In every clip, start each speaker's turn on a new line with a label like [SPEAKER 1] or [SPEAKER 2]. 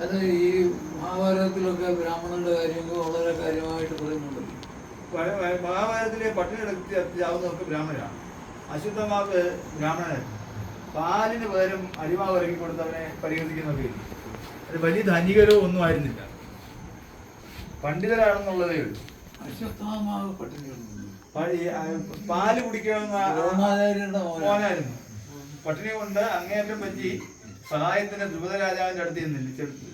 [SPEAKER 1] അത് ഈ മഹാഭാരതത്തിലൊക്കെ ബ്രാഹ്മണന്റെ കാര്യമൊക്കെ വളരെ കാര്യമായിട്ട് പറയുന്നുണ്ട്.
[SPEAKER 2] മഹാഭാരതത്തിലെ പട്ടിണി കിടത്തി ചാവുന്നതൊക്കെ ബ്രാഹ്മണരാണ്. അശുദ്ധമാക്ക് ബ്രാഹ്മണനായിരുന്നു പാലിന് പകരം അരിമാവ് ഇറക്കി കൊടുത്തവനെ പരിഹസിക്കുന്നൊക്കെ? അത് വലിയ ധനികരോ ഒന്നും ആയിരുന്നില്ല. പണ്ഡിതരാണെന്നുള്ളതേ ഉള്ളൂ.
[SPEAKER 1] അശ്വത്ഥാമാവ്
[SPEAKER 2] പാൽ കുടിക്കാവുന്ന മോനായിരുന്നു. പട്ടിണി കൊണ്ട് അങ്ങേയറ്റം പറ്റി സഹായത്തിന് ധ്രുപദ രാജാവിന്റെ അടുത്ത് ചെന്നില്ല.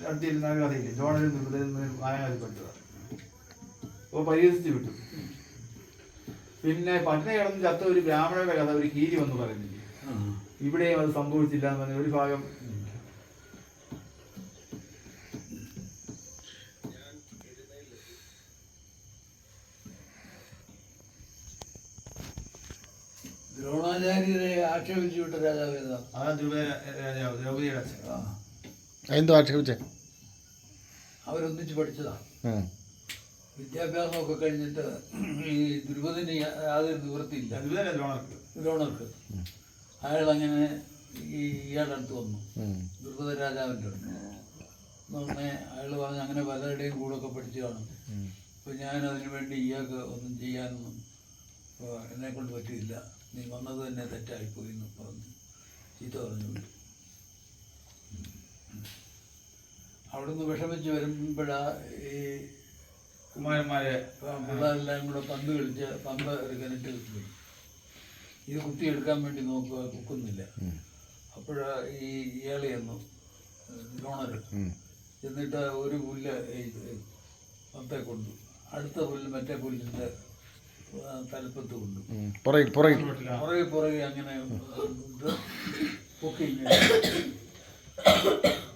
[SPEAKER 2] അടുത്ത് ഇരുന്ന ഒരു കഥയില്ലേ ദ്രുപദരും മായാതിപ്പെട്ടതാണ് അപ്പോൾ പരിഹസിച്ച് വിട്ടു. പിന്നെ പട്ടിണി കിടന്ന് ചത്ത ഒരു ബ്രാഹ്മണരുടെ കഥ ഒരു കീരി വന്ന് പറയുന്നില്ലേ? ഇവിടെയും അത് സംഭവിച്ചില്ല എന്ന് പറഞ്ഞ ഒരു ഭാഗം
[SPEAKER 1] ദ്രോണാചാര്യരെ ആക്ഷേപിച്ചു വിട്ട രാജാവ് ഏതാ?
[SPEAKER 2] അതാ ദ്രുപദ രാജാവ് ദ്രൗപദിയുടെ അച്ഛൻ.
[SPEAKER 1] ആ.
[SPEAKER 3] എന്തോ ആക്ഷേപിച്ചേ?
[SPEAKER 1] അവരൊന്നിച്ച് പഠിച്ചതാ.
[SPEAKER 3] വിദ്യാഭ്യാസം
[SPEAKER 1] ഒക്കെ കഴിഞ്ഞിട്ട് ഈ ദ്രുപതിന് യാതൊരു നിവൃത്തിയില്ല.
[SPEAKER 2] ദ്രോണർക്ക്.
[SPEAKER 1] ദ്രോണർക്ക്. അയാൾ അങ്ങനെ ഈ ഇയാളുടെ അടുത്ത് വന്നു. ദ്രുപദ രാജാവിന്റെ അടുത്ത്. ഉടനെ അയാൾ പറഞ്ഞു അങ്ങനെ പലരുടെയും കൂടൊക്കെ പഠിച്ചു കാണും. അപ്പോൾ ഞാൻ അതിനു വേണ്ടി ഇയാൾക്ക് ഒന്നും ചെയ്യാനൊന്നും എന്നെ കൊണ്ട് പറ്റിയില്ല. നീ വന്നത് തന്നെ തെറ്റായിപ്പോയി എന്ന് പറഞ്ഞു. ചീത്ത പറഞ്ഞു. വിട്ടു അവിടുന്ന് വിഷമിച്ച് വരുമ്പോഴാ ഈ
[SPEAKER 2] കുമാരന്മാരെ
[SPEAKER 1] പിള്ളേരെല്ലാം കൂടെ പന്ത് കളിച്ച് പന്ത് ഒരു കിണറ്റിൽ പോയി ഇത് കുത്തിയെടുക്കാൻ വേണ്ടി നോക്കുക കുക്കുന്നില്ല. അപ്പോഴാ ഈ ഇയാളി ചെന്നു ലോണർ. എന്നിട്ട് ഒരു പുല്ല് പന്തേ പത്തെ കൊണ്ടു. അടുത്ത പുല്ല് മറ്റേ പുല്ലിന്റെ തലപ്പത്ത് കൊണ്ടു.
[SPEAKER 3] പുറകിൽ പുറകിൽ.
[SPEAKER 1] അങ്ങനെ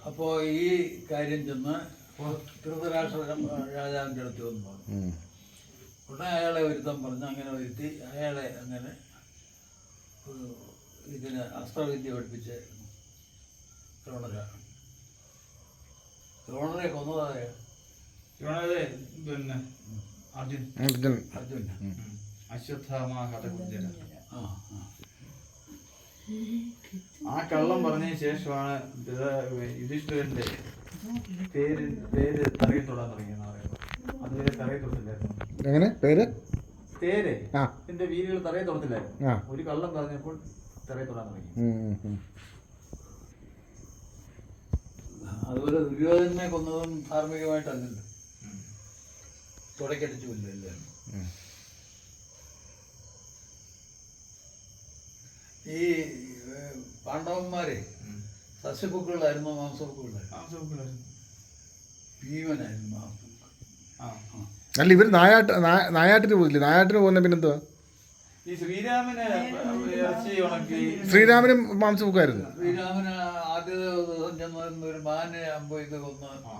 [SPEAKER 1] അപ്പോ ഈ കാര്യം ചെന്ന് ധൃതരാഷ്ട്ര രാജാവിന്റെ അടുത്ത് വന്ന്. പറഞ്ഞു. ഉടനെ അയാളെ ഒരുത്തം പറഞ്ഞു അങ്ങനെ വരുത്തി അയാളെ അങ്ങനെ ഇതിന് അസ്ത്രവിദ്യ പഠിപ്പിച്ച് ദ്രോണരാണ് ദ്രോണരെ കൊന്നതായ
[SPEAKER 2] ദ്രോണരെ പിന്നെ? അർജുൻ.
[SPEAKER 3] അർജുൻ.
[SPEAKER 1] അർജുന
[SPEAKER 2] അശ്വത്ഥാമ ഹതകുഞ്ചന
[SPEAKER 1] ആ
[SPEAKER 2] കള്ളം പറഞ്ഞതിന് ശേഷമാണ് യുധിഷ്ഠിരന്റെ പേര് പേര് തറയിൽ തൊടാൻ തുടങ്ങിയെന്ന് പറയുന്നത്. അതുവരെ തറയിൽ തൊടത്തില്ലായിരുന്നു
[SPEAKER 3] എങ്ങനെ? പേര്?
[SPEAKER 2] പേര്.
[SPEAKER 3] ആ.
[SPEAKER 2] എന്റെ വീരുകൾ തറയിൽ തൊടത്തില്ലായിരുന്നു ഒരു കള്ളം പറഞ്ഞപ്പോൾ തറയിൽ തൊടാൻ തുടങ്ങി.
[SPEAKER 1] അതുപോലെ ദുര്യോധനെ കൊന്നതും ധാർമ്മികമായിട്ടല്ലല്ലോ. തുടക്കടിച്ചു കൊല്ലല്ലേ
[SPEAKER 3] ഉം.
[SPEAKER 1] ഈ പാണ്ഡവന്മാരെ സസ്യബുക്കുകളായിരുന്നു മാംസബുക്കുകളായിരുന്നു ഭീമനായിരുന്നു
[SPEAKER 3] അല്ല ഇവർ നായാട്ട് നായ- നായാട്ടിന് പോയില്ലേ? നായാട്ടിന് പോകുന്ന പിന്നെന്തുവാ?
[SPEAKER 2] ഈ ശ്രീരാമന്
[SPEAKER 3] ശ്രീരാമനും മാംസബുക്കായിരുന്നു
[SPEAKER 1] ശ്രീരാമന് ആദ്യ ദിവസം ചെന്ന് ഒരു മാനെ അമ്പോ ഇത് കൊന്ന്
[SPEAKER 2] ആ.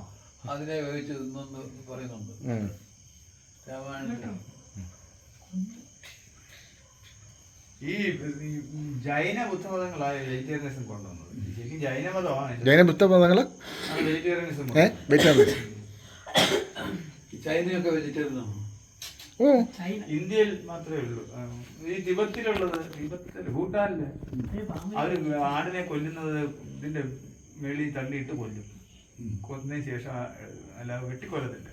[SPEAKER 1] അതിനെ വേവിച്ച് തിന്നെന്ന് പറയുന്നുണ്ട്.
[SPEAKER 2] ഈ ഈ ജൈന ബുദ്ധമതങ്ങളായ വെജിറ്റേറിയനിസം കൊണ്ടുവന്നത്. ശരിക്കും ജൈനമതമാണ്
[SPEAKER 3] ജൈന
[SPEAKER 2] വെജിറ്റേറിയനിസം
[SPEAKER 1] ചൈനയൊക്കെ വെജിറ്റേറിയനാണ്?
[SPEAKER 3] ഓ.
[SPEAKER 2] ഇന്ത്യയിൽ മാത്രമേ ഉള്ളൂ. ഈ തിബത്തിലുള്ളത് തിബത്തിൽ ഭൂട്ടാനിൽ. അവർ ആടിനെ കൊല്ലുന്നത് ഇതിന്റെ മേളിൽ തള്ളിയിട്ട് കൊല്ലും. കൊന്നതിന് ശേഷം അല്ല വെട്ടിക്കൊല്ലത്തില്ല.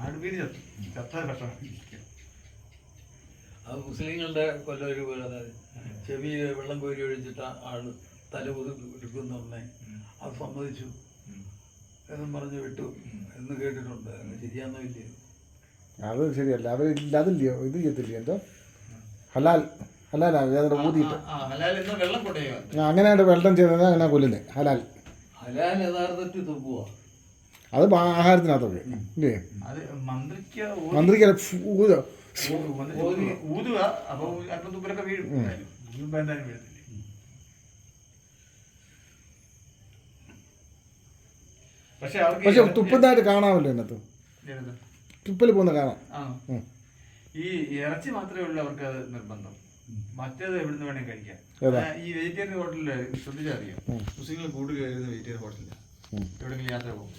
[SPEAKER 2] ആട് വീട് ചത്തു ചത്ത കഷ്ടം
[SPEAKER 1] അത് മുസ്ലിങ്ങളുടെ കൊല്ലൊരു പോലെ ചെവി വെള്ളം കോരി ഒഴിച്ചിട്ട് ആൾ തല എടുക്കുന്ന ഒന്നേ അത് സമ്മതിച്ചു. എന്നും പറഞ്ഞ് വിട്ടു. എന്ന് കേട്ടിട്ടുണ്ട്. അത് ശരിയാന്നോ ഇല്ലയോ?
[SPEAKER 3] അത് ശരിയല്ല. അവർ അതില്ലയോ? ഇത് ചെയ്യത്തില്ല എന്തോ? ഹലാൽ. ഹലാലാ അതിന്റെ ഊതിയിട്ട്.
[SPEAKER 2] ഹലാൽ എന്ന് വെള്ളം കൊണ്ടുപോയി.
[SPEAKER 3] ആ, അങ്ങനെയാണ് വെള്ളം ചെയ്തത് അങ്ങനെ കൊല്ലുന്നത് ഹലാൽ.
[SPEAKER 1] ഹലാൽ യഥാർത്ഥത്തിൽ തുപ്പുക
[SPEAKER 3] അത് ആഹാരത്തിനകത്തൊക്കെ ഇല്ലേ?
[SPEAKER 2] അത് മന്ത്രിക്ക് പക്ഷെ തുപ്പത്തായിട്ട്
[SPEAKER 3] പക്ഷെ തുപ്പുന്നതായിട്ട് കാണാമല്ലോ
[SPEAKER 2] എന്നത്ത്?
[SPEAKER 3] തുപ്പൽ പോകുന്ന കാണാം.
[SPEAKER 2] ആ. ഈ ഇറച്ചി മാത്രമേ ഉള്ളൂ അവർക്ക് അത് നിർബന്ധം. മറ്റേത് എവിടുന്ന് വേണേ കഴിക്കാം. ഈ വെജിറ്റേറിയൻ ഹോട്ടലിൽ ശ്രദ്ധിച്ചറിയാം. മുസ്ലിങ്ങൾ കൂടുതൽ കയറുന്ന വെജിറ്റേറിയൻ ഹോട്ടലില്ല.
[SPEAKER 3] ഉം.
[SPEAKER 2] എവിടെയെങ്കിലും യാത്ര പോകും.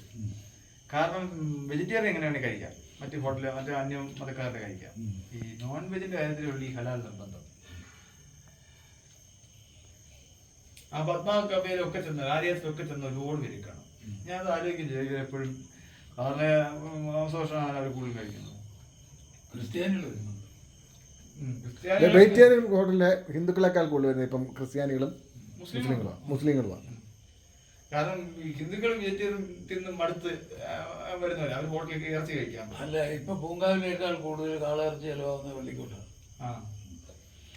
[SPEAKER 2] കാരണം വെജിറ്റേറിയൻ എങ്ങനെയാണ് കഴിക്കാം? മറ്റു ഹോട്ടലിൽ മറ്റു അന്യ മതക്കാരുടെ കഴിക്കാം. ഈ നോൺ വെജിന്റെ കാര്യത്തിലുള്ള ഈ ഹലാൽ നിർബന്ധം. ആ പത്മാവ് കഫേയിലൊക്കെ ചെന്ന് ആര്യത്തിലൊക്കെ ചെന്ന് ഒരുപാട് പേര് കാണും ഞാൻ അത് ആലോചിക്കും ചെയ്യും. എപ്പോഴും കാരണം മാംസഭക്ഷണമാണ് അവർ കൂടുതൽ കഴിക്കുന്നത്.
[SPEAKER 1] ക്രിസ്ത്യാനികൾ
[SPEAKER 3] വെജിറ്റേറിയൻ ഹോട്ടലിലെ ഹിന്ദുക്കളെക്കാൾ കൂടുതൽ വരുന്നത് ഇപ്പം ക്രിസ്ത്യാനികളും
[SPEAKER 2] മുസ്ലിങ്ങളും.
[SPEAKER 3] മുസ്ലിങ്ങളുമാണ് മുസ്ലിങ്ങളുമാണ്
[SPEAKER 2] കാരണം ഈ ഹിന്ദുക്കൾ വെജിറ്റേറിയൻ തിന്ന് മടുത്ത് വരുന്നവരെ അവർ ഹോട്ടലിൽ ഇറച്ചി കഴിക്കാം
[SPEAKER 1] അല്ല ഇപ്പൊ പൂങ്കാവിലേക്കാൾ കൂടുതൽ കാളയിറച്ചി ചെലവാകുന്ന വെള്ളിക്കോട്ടാണ്
[SPEAKER 2] ആ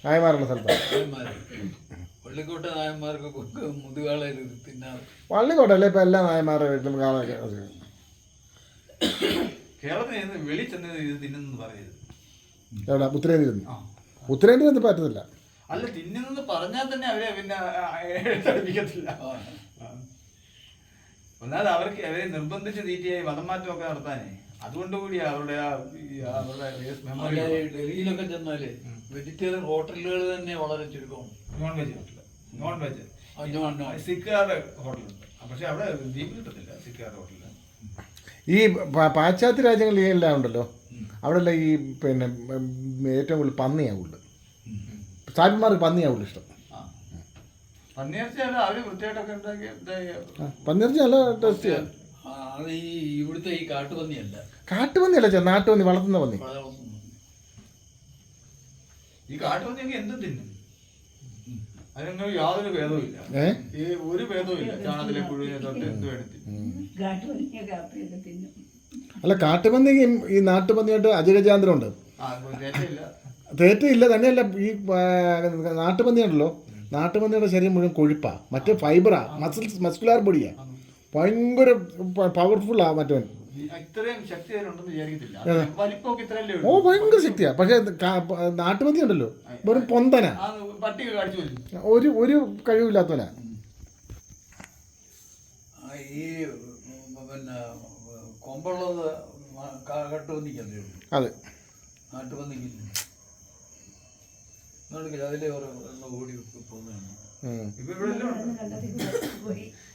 [SPEAKER 3] നായമാരുള്ള സ്ഥലത്താണ്
[SPEAKER 1] പള്ളിക്കോട്ടെ നായന്മാർക്ക് മുതുകാളെ തിന്നാൻ
[SPEAKER 3] പള്ളിക്കോട്ടല്ലേ ഇപ്പൊ എല്ലാ നായന്മാരുടെ വീട്ടിലും കാളൊക്കെ
[SPEAKER 2] കേരളത്തിൽ നിന്ന് വെളി ചെന്ന് ഇത് തിന്നുന്നു പറയരുത്
[SPEAKER 3] എവിടെ ഉത്തരേന്ത്യ തിന്നു
[SPEAKER 2] ആ
[SPEAKER 3] ഉത്തരേന്ത്യ ഒന്നും പറ്റത്തില്ല
[SPEAKER 2] അല്ല തിന്നുന്നെന്ന് പറഞ്ഞാൽ തന്നെ അവരെ പിന്നെ എഴുത്തടിപ്പിക്കത്തില്ല ആ. ഒന്നാമത് അവർക്ക് അവരെ നിർബന്ധിച്ച് തീറ്റയായി മതം മാറ്റമൊക്കെ നടത്താനേ അതുകൊണ്ട് കൂടി അവരുടെ അവരുടെ
[SPEAKER 1] ഡൽഹിയിലൊക്കെ ചെന്നാൽ വെജിറ്റേറിയൻ ഹോട്ടലുകൾ തന്നെ വളരെ ചുരുക്കമാണ്
[SPEAKER 2] non veg hotel non veg
[SPEAKER 1] non.
[SPEAKER 2] ഹോട്ടലുണ്ട്. പക്ഷെ അവിടെ ദീപ് കിട്ടത്തില്ല സിക്കാരുടെ ഹോട്ടലിൽ
[SPEAKER 3] ഈ പാശ്ചാത്യ രാജ്യങ്ങളിൽ എല്ലാം ഉണ്ടല്ലോ. അവിടെ എല്ലാം ഈ പിന്നെ ഏറ്റവും കൂടുതൽ പന്നിയാവുള്ളു കൂടുതൽ പന്നിയാവുള്ളൂ ഇഷ്ടം.
[SPEAKER 2] പന്നിയിറച്ചിയല്ല അവർ വൃത്തിയായിട്ടൊക്കെ ഉണ്ടാക്കി
[SPEAKER 3] പന്നിയിറച്ചി നല്ല ടേസ്റ്റ് ചെയ്യാം.
[SPEAKER 1] ആ, അത് ഈ ഇവിടുത്തെ ഈ കാട്ടുപന്നിയല്ല
[SPEAKER 3] കാട്ടുപന്നിയല്ല ചെ നാട്ടുപന്നി വളർത്തുന്ന പന്നി.
[SPEAKER 2] ഈ കാട്ടുപന്നിയൊക്കെ എന്തും തിന്നും. അതിനൊന്നും യാതൊരു ഭേദവും ഇല്ല ഈ ഒരു ഭേദവും ഇല്ല ചാണകത്തിലെ പുഴുവിനെ തൊട്ട് എന്ത്
[SPEAKER 4] തിന്നും.
[SPEAKER 3] അല്ല കാട്ടുപന്നിക്ക് ഈ നാട്ടുപന്നിയായിട്ട് അജഗജാന്തരമുണ്ട് തേറ്റയില്ല. തന്നെയല്ല. ഈ നാട്ടുപന്നിയാണല്ലോ നാട്ടുപന്നിയുടെ ശരീരം മുഴുവൻ കൊഴുപ്പാ. മറ്റേ ഫൈബറാ. Muscles muscular ബോഡിയാ. ഭയങ്കര പവർഫുള്ളാ മറ്റവൻ. ഓ ഭയങ്കര ശക്തിയാ. പക്ഷെ നാട്ടുമന്തി ഉണ്ടല്ലോ. വെറും പൊന്തന. ഒരു ഒരു കഴിവില്ലാത്തവനാ.
[SPEAKER 1] ഈ പിന്നെ കൊമ്പുള്ളത്
[SPEAKER 3] അതെ.
[SPEAKER 1] നാട്ടുപന്നിക്കില്ല നോക്കില്ല അതിലെ ഓടി പോകുന്നതാണ്.
[SPEAKER 2] ഇപ്പൊ ഇവിടെ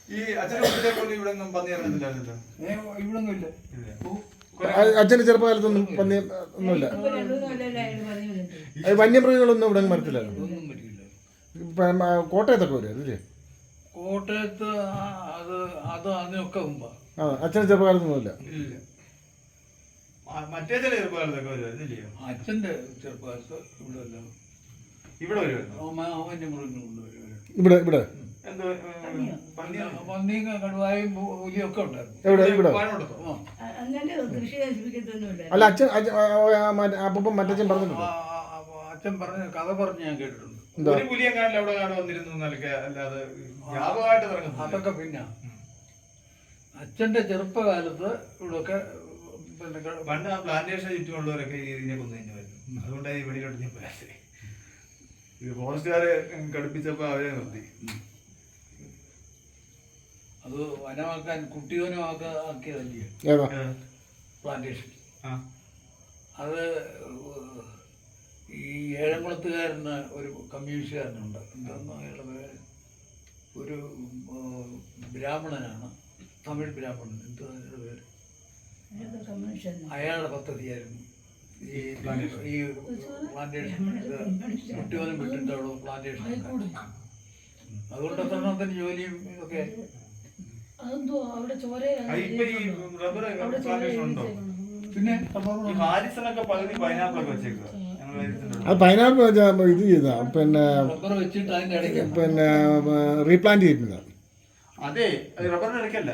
[SPEAKER 2] ഈ അച്ഛനെ കുട്ടിയെ പോലെ ഇവിടെ ഒന്നും പന്നി ഇറങ്ങുന്നില്ലായിരുന്നല്ലോ?
[SPEAKER 1] ഏ ഇവിടൊന്നും ഇല്ല.
[SPEAKER 2] ഇല്ല.
[SPEAKER 1] ഓ,
[SPEAKER 3] അ- അച്ഛന്റെ ചെറുപ്പകാലത്തൊന്നും പന്നി ഒന്നുമില്ല. വന്യമൃഗങ്ങളൊന്നും ഇവിടെ മരത്തില്ലായിരുന്നു കോട്ടയത്തൊക്കെ വരും അല്ലേ?
[SPEAKER 1] കോട്ടയത്ത് അത് അത് അതിനൊക്കെ മുമ്പാ.
[SPEAKER 3] ആ അച്ഛന്റെ ചെറുപ്പകാലത്തൊന്നുമില്ല
[SPEAKER 2] മറ്റേ ചില ചെറുപ്പകാലത്തൊക്കെ വരും
[SPEAKER 1] അച്ഛന്റെ ചെറുപ്പകാലത്ത് ഇവിടെ എല്ലാം
[SPEAKER 2] ഇവിടെ
[SPEAKER 3] ഇവിടെ ഇവിടെ. അല്ല അച്ഛൻ അപ്പം മറ്റച്ഛൻ പറഞ്ഞിട്ടുണ്ട്.
[SPEAKER 1] അച്ഛൻ പറഞ്ഞ കഥ പറഞ്ഞ് ഞാൻ കേട്ടിട്ടുണ്ട്.
[SPEAKER 2] ഒരു അവിടെ കാണാൻ വന്നിരുന്നു എന്നൊക്കെ അല്ലാതെ വ്യാപകമായിട്ട് ഇറങ്ങുന്നു
[SPEAKER 1] അതൊക്കെ പിന്നെ. അച്ഛന്റെ ചെറുപ്പകാലത്ത് ഇവിടെയൊക്കെ
[SPEAKER 2] പണ്ട് ആ പ്ലാന്റേഷൻ ചുറ്റുമുള്ളവരൊക്കെ ഈ ഇതിനെ കൊന്നു വരുന്നു. അതുകൊണ്ടാണ് ഈ വെളിയിലോട്ട് ഞാൻ പോയാൽ ഇത് ഫോറസ്റ്റുകാരെ കടുപ്പിച്ചപ്പോൾ അവരെ നിർത്തി.
[SPEAKER 1] അത് വനമാക്കാൻ കുട്ടിയോനമാക്കാൻ ആക്കിയതല്ലേ പ്ലാന്റേഷൻ
[SPEAKER 2] ആ.
[SPEAKER 1] അത് ഈ ഏഴംകുളത്തുകാരന് ഒരു കമ്മ്യൂണിസ്റ്റുകാരനുണ്ട്. അയാളുടെ പേര്. ഒരു ബ്രാഹ്മണനാണ്. തമിഴ് ബ്രാഹ്മണൻ. എന്താ അയാളുടെ പേര്? അയാളുടെ പദ്ധതിയായിരുന്നു. ഈ ഈ പ്ലാന്റേഷൻ ഇത് കുട്ടിയോനം വിട്ടിട്ട് അവിടെ പ്ലാന്റേഷൻ അതുകൊണ്ട് എത്രണ്ണത്തിന് ജോലിയും ഇതൊക്കെ പിന്നെ
[SPEAKER 2] പകുതി പൈനാപ്പിളൊക്കെ വെച്ചേക്കുക
[SPEAKER 3] അത് പൈനാപ്പിൾ ഇത് ചെയ്ത. പിന്നെ
[SPEAKER 1] വെച്ചിട്ട് അതിന്റെ ഇടയ്ക്ക്
[SPEAKER 3] പിന്നെ റീപ്ലാന്റ് ചെയ്തിട്ടുണ്ട്
[SPEAKER 2] അതെ അത് റബ്ബറിന്റെ ഇടയ്ക്കല്ല.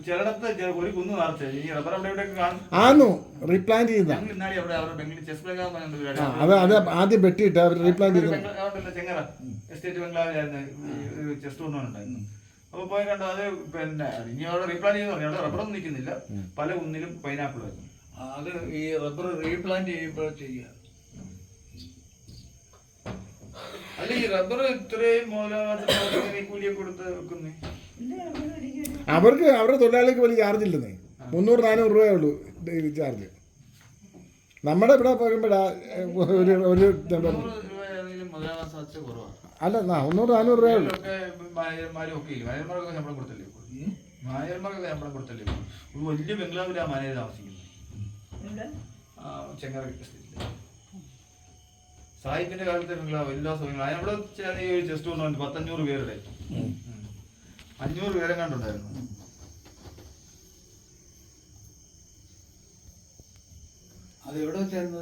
[SPEAKER 2] ചിലയിടത്ത് ചെ- ഒരു കുന്ന് നിറച്ച് ഈ റബ്ബർ അവിടെ കാണും.
[SPEAKER 3] ആന്നു. റീപ്ലാന്റ് ചെയ്യുന്ന.
[SPEAKER 2] ഞങ്ങൾ ഇന്നാളി അവിടെ അവരുടെ ബംഗാളി ചെസ് പ്ലേഗ്രാം പറഞ്ഞ പരിപാടി
[SPEAKER 3] ആ അത് അത് ആദ്യം വെട്ടിയിട്ട് അവർ റീപ്ലാന്റ് ചെയ്തു
[SPEAKER 2] ബംഗ്ലാ- അവിടെയല്ലേ ചെങ്ങറ എസ്റ്റേറ്റ് ബംഗ്ലാവിലായിരുന്നു ചെസ് ടൂർണമെന്റ് ഉണ്ടായിരുന്നു. അപ്പൊ പോയി കണ്ടു അത് പിന്നെ ഇനി അവിടെ റീപ്ലാന്റ് ചെയ്ത് പറഞ്ഞു. അവിടെ റബ്ബറൊന്നും നിൽക്കുന്നില്ല. പല കുന്നിലും പൈനാപ്പിൾ വരുന്നു.
[SPEAKER 1] അത് ഈ റബ്ബർ റീപ്ലാന്റ് ചെയ്യുമ്പോൾ ചെയ്യുക.
[SPEAKER 2] അല്ല ഈ റബ്ബർ ഇത്രയും കൊടുത്ത് വെക്കുന്നേ?
[SPEAKER 3] അവർക്ക് അവരുടെ തൊഴിലാളിക്ക് വലിയ ചാർജ് ഇല്ലെന്നേ. മുന്നൂറ് നാനൂറ് രൂപയേ ഉള്ളൂ ഡെയിലി ചാർജ് നമ്മുടെ ഇവിടെ പോകുമ്പോഴാ ഒരു ഒരു അല്ല നാ മുന്നൂറ് നാനൂറ് രൂപയേ ഉള്ളൂ.
[SPEAKER 2] മാനേജർമാർക്കൊക്കെ ശമ്പളം കൊടുത്തല്ലേ ഒരു വലിയ ബംഗ്ലാവിലാണ് മാനേജർ താമസിക്കുന്നത്. ചെങ്ങറ സായിപ്പിന്റെ കാലത്ത് ബംഗ്ലാവ് എല്ലാ സൗകര്യങ്ങളും അവിടെ ചെറിയ ഒരു ജസ്റ്റ് കൊണ്ടുണ്ട് പത്തഞ്ഞൂറ് പേരുടെ. അഞ്ഞൂറ് പേരെ കണ്ടുണ്ടായിരുന്നു.
[SPEAKER 1] അത് എവിടെ വെച്ചായിരുന്നു?